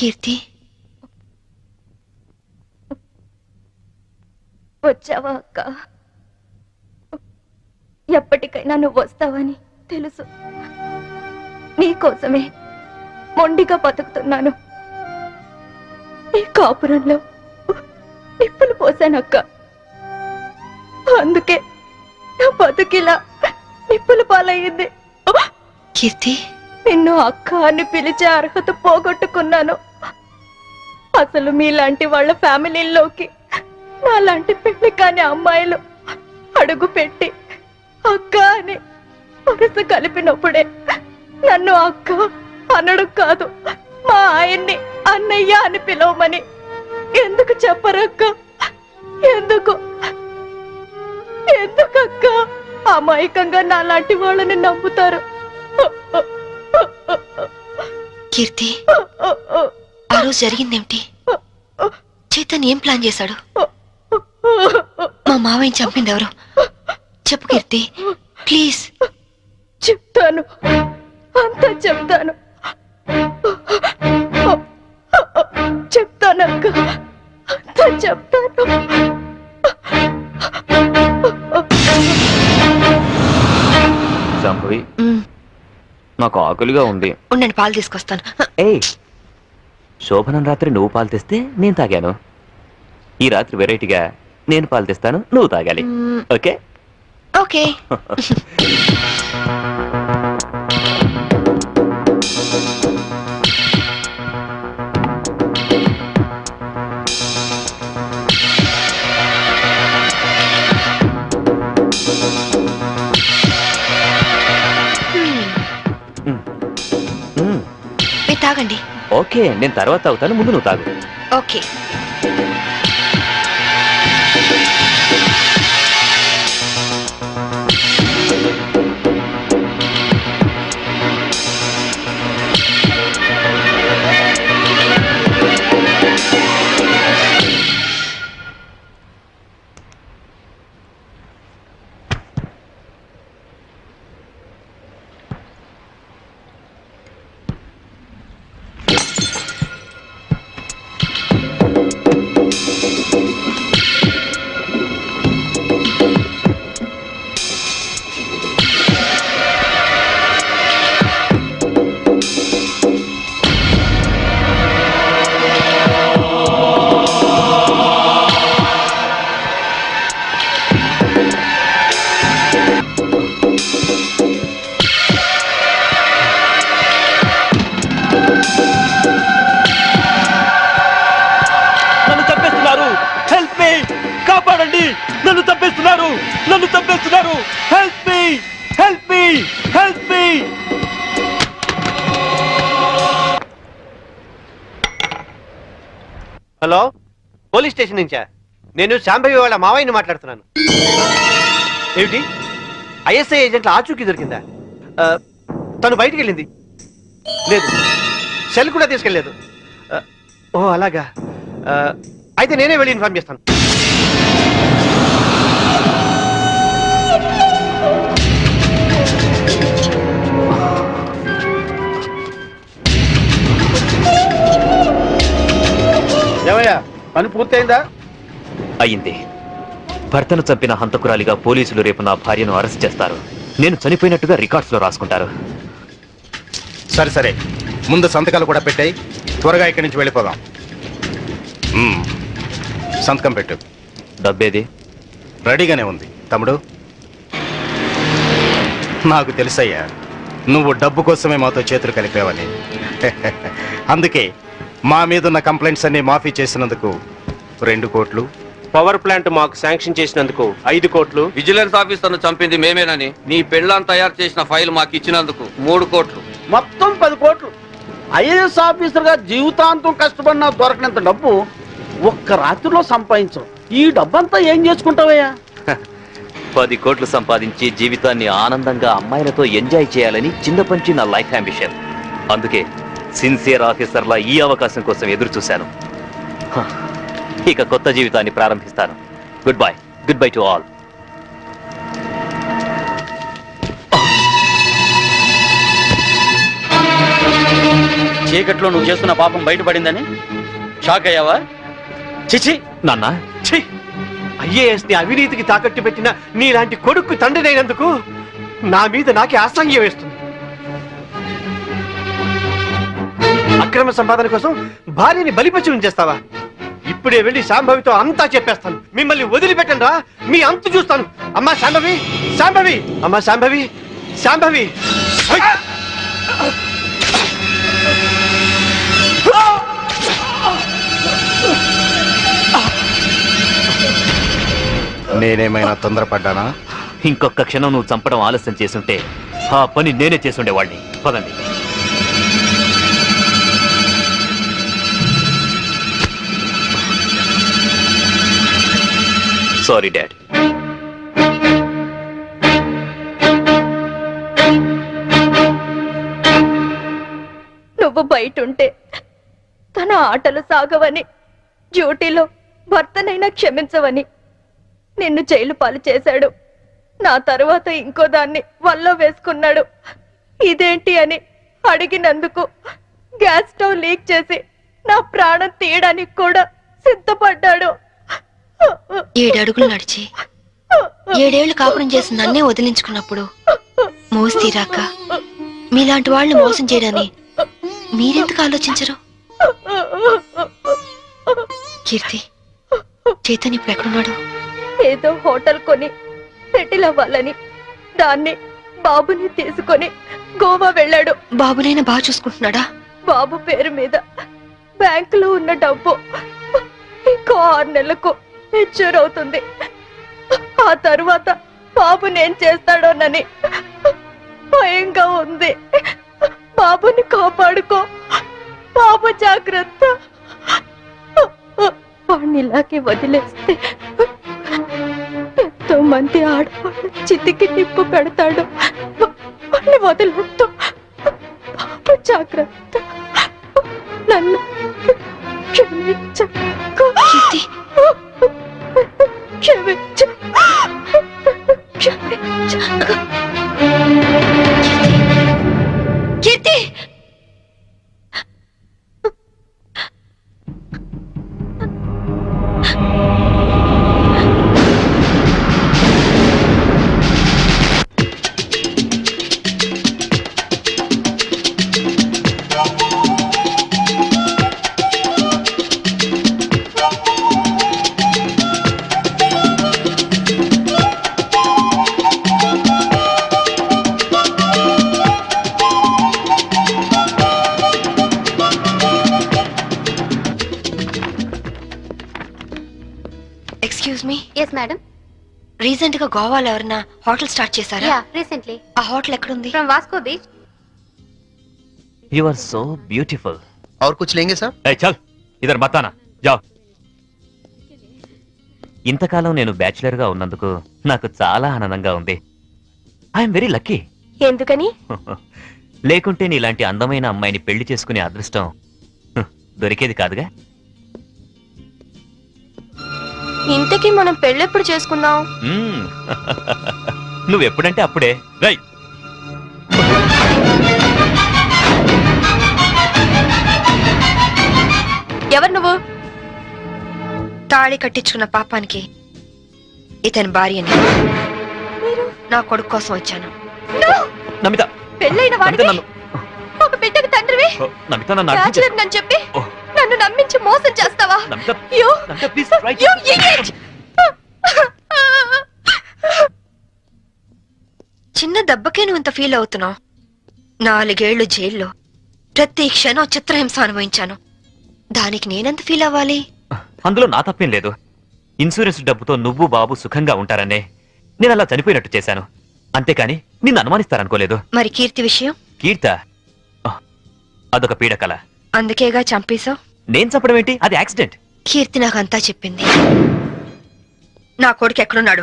కీర్తి. వచ్చావా అక్క? ఎప్పటికైనా నువ్వు వస్తావని తెలుసు. నీకోసమే మొండిగా బతుకుతున్నాను. ఈ కాపురంలో నిప్పులు పోసానక్క అందుకే నా బతుకిలా నిప్పులు పాలయ్యింది. కీర్తి. నిన్ను అక్క అని పిలిచే అర్హత పోగొట్టుకున్నాను. అసలు మీలాంటి వాళ్ళ ఫ్యామిలీల్లోకి నాలాంటి పెళ్ళి కాని అమ్మాయిలు అడుగు పెట్టి అక్క అని వరుస కలిపినప్పుడే నన్ను అక్క అనడు కాదు మా ఆయన్ని అన్నయ్య అని పిలవమని. ఎందుకు చెప్పరక్క? ఎందుకు? ఎందుకక్క? అమాయకంగా నాలాంటి వాళ్ళని నమ్ముతారు. కీర్తి ఆ రోజు జరిగిందేమిటి? చైతన్ ఏం ప్లాన్ చేశాడు? మా మావయ్యని చంపింది ఎవరు చెప్పు కీర్తి. ప్లీజ్. చెప్తాను. అంతా చెప్తాను. చెప్తానక్క అంతా చెప్తాను. సంభవి మ్, నాకు ఆకలిగా ఉంది. ఉండండి పాలు తీసుకొస్తాను. ఏయ్ శోభనం రాత్రి నువ్వు పాలు తెస్తే నేను తాగాను. ఈ రాత్రి వెరైటీగా నేను పాలు తెస్తాను నువ్వు తాగాలి. ఓకే? ఓకే. ఓకే నేను తర్వాత తాగుతాను ముందు నువ్వు తాగు. ఓకే. హలో? పోలీస్ స్టేషన్ నుంచా? నేను శాంభవి వాళ్ళ మావయ్యని మాట్లాడుతున్నాను. ఏమిటి? ఐఎస్ఐ ఏజెంట్ల ఆచూకీ దొరికిందా? తను బయటికి వెళ్ళింది లేదు సెల్ కూడా తీసుకెళ్ళలేదు. ఓ అలాగా. అయితే నేనే వెళ్ళి ఇన్ఫార్మ్ చేస్తాను. పని పూర్తయిందా? అయింది భర్తను చంపిన హంతకురాలిగా పోలీసులు రేపు నా భార్యను అరెస్ట్ చేస్తారు. నేను చనిపోయినట్టుగా రికార్డ్స్లో రాసుకుంటారు. సరే సరే. ముందు సంతకాలు కూడా పెట్టాయి. త్వరగా ఇక్కడి నుంచి వెళ్ళిపోదాం. మ్మ్. సంతకం పెట్టు. డబ్బేది? రెడీగానే ఉంది. తమ్ముడు? నాకు తెలుసయ్యా నువ్వు డబ్బు కోసమే మాతో చేతులు కలిపావని అందుకే మా మీదున్న కంప్లైంట్స్ అన్ని మాఫీ చేసినందుకు రెండు కోట్లు. పవర్ ప్లాంట్ మాకు శాంక్షన్ చేసినందుకు ఐదు కోట్లు. విజిలెన్స్ ఆఫీసర్ను చంపింది మేమేనని నీ పెళ్ళాం తయారు చేసిన ఫైల్ మాకు ఇచ్చినందుకు మూడు కోట్లు. మొత్తం పది కోట్లు. ఐఏఎస్ ఆఫీసర్గా జీవితాంతం కష్టపడినా దొరకనంత డబ్బు ఒక్క రాత్రిలో సంపాదించవు ఈ డబ్బంతా ఏం చేసుకుంటావయ్యా? పది కోట్లు సంపాదించి జీవితాన్ని ఆనందంగా అమ్మాయిలతో ఎంజాయ్ చేయాలని చిన్నపంచి నా లైఫ్ అంబిషన్. అందుకే సిన్సియర్ ఆఫీసర్లా ఈ అవకాశం కోసం ఎదురు చూశాను ఇక కొత్త జీవితాన్ని ప్రారంభిస్తాను. Good bye good bye to all చీకట్లో నువ్వు చేస్తున్న పాపం బయటపడిందని? షాక్ అయ్యావా? చిచి! నాన్న. ఛీ! ఐఏఎస్ని అవినీతికి తాకట్టు పెట్టిన నీలాంటి కొడుకు తండ్రినైనందుకు నా మీద నాకే అసహ్యం వేస్తుంది. అక్రమ సంపాదన కోసం భార్యని బలిపచి ఉంచేస్తావా ఇప్పుడే వెళ్ళి శాంభవితో అంతా చెప్పేస్తాను. మిమ్మల్ని వదిలిపెట్టండి రా. మీ అంతు చూస్తాను. అమ్మా శాంభవి శాంభవి అమ్మా శాంభవి శాంభవి! నేనేమైనా తొందరపడ్డానా? ఇంకొక క్షణం నువ్వు చంపడం ఆలస్యం చేసుంటే ఆ పని నేనే చేసుండేవాడిని పదండి. Sorry dad. నువ్వు బయట ఉంటే తన ఆటలు సాగవని డ్యూటీలో భర్తనైనా క్షమించవని నిన్ను జైలు పాలు చేశాడు. నా తరువాత ఇంకో దాన్ని వల్ల వేసుకున్నాడు. ఇదేంటి అని అడిగినందుకు గ్యాస్ స్టవ్ లీక్ చేసి నా ప్రాణం తీయడానికి కూడా సిద్ధపడ్డాడు. ఏడు అడుగులు నడిచి ఏడేళ్ళు కాపురం చేసి నన్నే వదిలించుకున్నప్పుడు మోసి తీరాక మీలాంటి వాళ్ళని మోసం చేయడాన్ని మీరెందుకు ఆలోచించరు? కీర్తి ఇప్పుడు ఎక్కడున్నాడు? ఏదో హోటల్ కొని సెటిల్ అవ్వాలని దాన్ని బాబుని తీసుకొని గోవా వెళ్ళాడు. బాబునైనా బాగా చూసుకుంటున్నాడా? బాబు పేరు మీద బ్యాంకులో ఉన్న డబ్బు ఇంకో ఆరు నెలలకు మెచ్యూర్ అవుతుంది ఆ తరువాత బాబు నేను చేస్తాడోనని భయంగా ఉంది. బాబుని కాపాడుకో. బాబు జాగ్రత్త. వాడిని ఇలాగే వదిలేస్తే ఎంతో మంది ఆడవాళ్ళు చితికి నిప్పు పెడతాడు. వాడిని వదిలొద్దు. బాబు జాగ్రత్త. నన్ను క్షమించ. రీసెంట్ గా గోవాలో ఎవరన్నా హోటల్ స్టార్ట్ చేశారా యా రీసెంట్లీ ఆ హోటల్ ఎక్కడుంది from Vasco beach you are so beautiful और कुछ लेंगे सर ఏ చల్ ఇద్దరు మతానా జా ఇంతకాలం నేను బ్యాచులర్ గా ఉన్నందుకు నాకు చాలా ఆనందంగా ఉంది ఐఎమ్ వెరీ లక్కీ ఎందుకని లేకుంటే నీలాంటి అందమైన అమ్మాయిని పెళ్లి చేసుకునే అదృష్టం హ్, దొరికేది కాదుగా ఇంతకీ మనం పెళ్ళెప్పుడు చేసుకుందాం? మ్మ్. నువ్వెప్పుడంటే అప్పుడే. రై ఎవరు నువ్వు? తాళి కట్టించుకున్న పాపానికి ఇతని భార్యని నా కొడుకు కోసం వచ్చాను. నమిత. పెళ్ళైన నన్ను. ఒక బిడ్డకు తండ్రివి? నమిత నన్ను చెప్పి? నన్ను నమ్మించి మోసం చేస్తావా? చిన్న దెబ్బకే నువ్వు ఇంత ఫీల్ అవుతున్నావు. నాలుగేళ్ళు జైల్లో. ప్రతి క్షణం చిత్రహింస అనుభవించాను. దానికి నేనెంత ఫీల్ అవ్వాలి? అందులో నా తప్పేం లేదు. ఇన్సూరెన్స్ డబ్బుతో నువ్వు బాబు సుఖంగా ఉంటారనే నేను అలా చనిపోయినట్టు చేశాను. అంతేకాని నిన్ను అనుమానిస్తారనుకోలేదు. మరి కీర్తి విషయం? కీర్త? ఆ, అదొక పీడకల. అందుకేగా చంపేశావు? నేను చెప్పడం ఏంటి? అది యాక్సిడెంట్. కీర్తి నాకు అంతా చెప్పింది. నా కొడుకు ఎక్కడున్నాడు?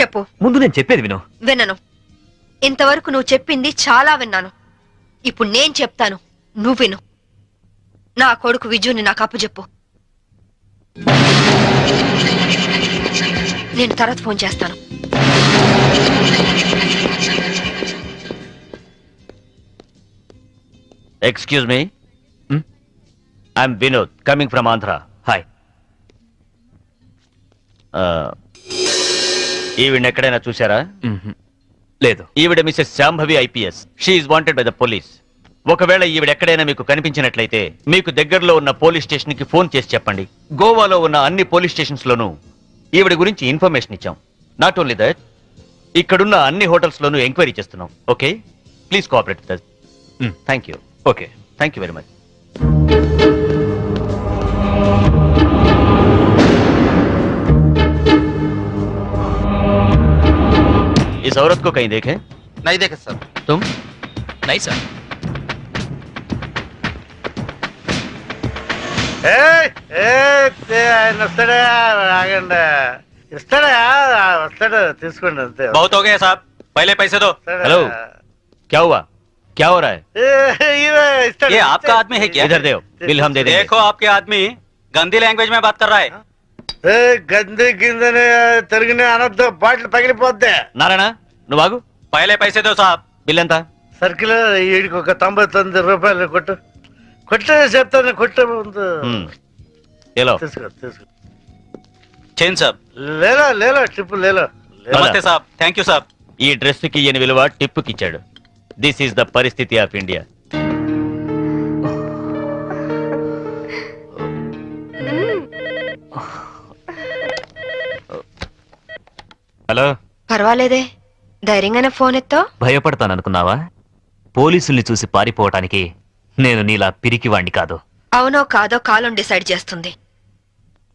చెప్పు. ముందు నేను చెప్పేది విను. వినను. ఇంతవరకు నువ్వు చెప్పింది చాలా విన్నాను. ఇప్పుడు నేను చెప్తాను. నువ్వు విను. నా కొడుకు విజుని నాకు అప్పు చెప్పు. నేను తర్వాత ఫోన్ చేస్తాను. Excuse me I'm Vinod coming from Andhra. Hi ఈవిడ ఎక్కడైనా చూసారా లేదు. ఈవిడ Mrs Shambhavi IPS. She wanted by the police ఒకవేళ ఈవిడ ఎక్కడైనా మీకు కనిపించినట్లయితే మీకు దగ్గరలో ఉన్న పోలీస్ స్టేషన్కి ఫోన్ చేసి చెప్పండి. గోవాలో ఉన్న అన్ని పోలీస్ స్టేషన్స్ లోనూ ఈవిడ గురించి ఇన్ఫర్మేషన్ ఇచ్చాం. నాట్ ఓన్లీ దట్ ఇక్కడున్న అన్ని హోటల్స్ లోనూ ఎంక్వైరీ చేస్తున్నాం. Okay please cooperate with. Thank you okay thank you very much इस औरत को कहीं देखे నై దేఖ సార్ तुम నై సార్ ఏయ్, ఏయ్, ఏ, ఆయన వస్తాడా ఆగండి ఇస్తాడా ఆ, వస్తాడు తీసుకోండి అంతే బహుత్ हो गया साहब पहले पैसे दो వస్తాడా? हेलो क्या हुआ क्या हो रहा है ఏ, ఇవే, ఇస్తాడు. ये आपका आदमी है क्या इधर देव बिल हम दे देंगे देखो आपके आदमी गंदी लैंग्वेज में बात कर रहा है ఏ, గంది గిందని తిరిగిన అనొద్దు బాటిల్ పగిలిపోద్ది నారాయణ నువ్వు ఆగు पहले पैसे दो साहब బిల్ ఎంత సర్కిల్ వీడికి ఒక తొంభై తొమ్మిది రూపాయలు కొట్టు కొట్టు చెప్తాను కొట్టు ముందు హ్మ్. ఏలో తీసుకో తీసుకో चेन साहब లేలో లేలో ట్రిప్ లేలో లేలో. నమస్తే साहब थैंक यू साहब ఈ డ్రెస్ కి ఈయన విలువ టిప్పుకి ఇచ్చాడు దిస్ ఈస్ ద పరిస్థితి ఆఫ్ ఇండియా హలో పర్వాలేదే. ధైర్యంగానే ఫోన్ ఎత్తో. భయపడతాననుకున్నావా? పోలీసుల్ని చూసి పారిపోవటానికి నేను నీలా పిరికివాణ్ణి కాదు. అవునో కాదో కాలం డిసైడ్ చేస్తుంది.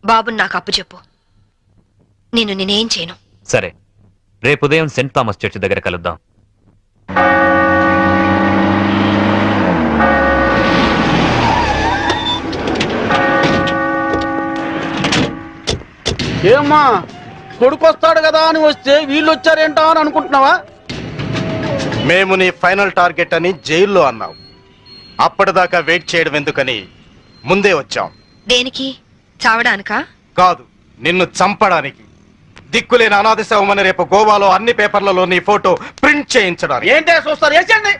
బాబుని నాకు అప్పు చెప్పు. నేను నేనేం చేయను. సరే. రేపు ఉదయం సెంట్ థామస్ చర్చ్ దగ్గర కలుద్దాం. ఏమ్మా కొడుకు వస్తాడు కదా అని వస్తే వీళ్ళు వచ్చారేంటా అని అనుకుంటున్నావా? మేము నీ ఫైనల్ టార్గెట్ అని జైల్లో అన్నావు. అప్పటిదాకా వెయిట్ చేయడం ఎందుకని ముందే వచ్చాం. దేనికి? చావడానికా? కాదు నిన్ను చంపడానికి. దిక్కులేని అనాథ శవమని రేపు గోవాలో అన్ని పేపర్లలో నీ ఫోటో ప్రింట్ చేయించడానికి. ఏంటే చూస్తారు? వేసండి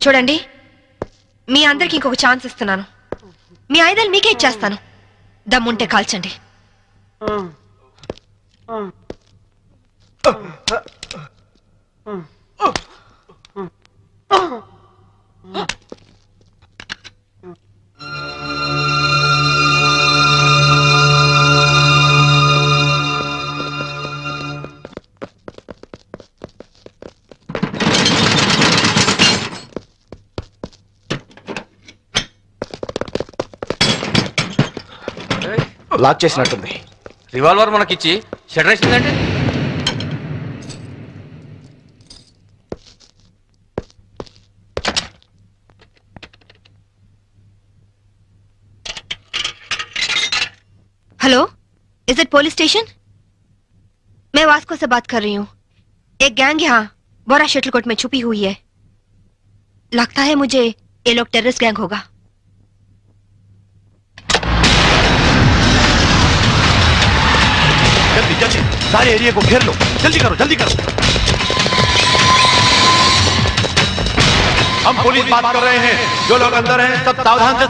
చూడండి మీ అందరికి ఇంకొక ఛాన్స్ ఇస్తున్నాను మీ ఐదాలు మీకే ఇచ్చేస్తాను దమ్ముంటే కాల్చండి లాక్ చేసినట్టుంది. Revolver మనకిచ్చి hello is it police station मैं वास्को से बात कर रही हूँ। एक गैंग यहाँ बोरा शटलकोट में छुपी हुई है। लगता है मुझे ये लोग टेररिस्ट गैंग होगा। जल्दी जल्दी। सारे एरिया को घेर लो। जल्दी करो जल्दी करो। हम पुलिस बात कर रहे हैं। जो लोग अंदर हैं सब सावधान से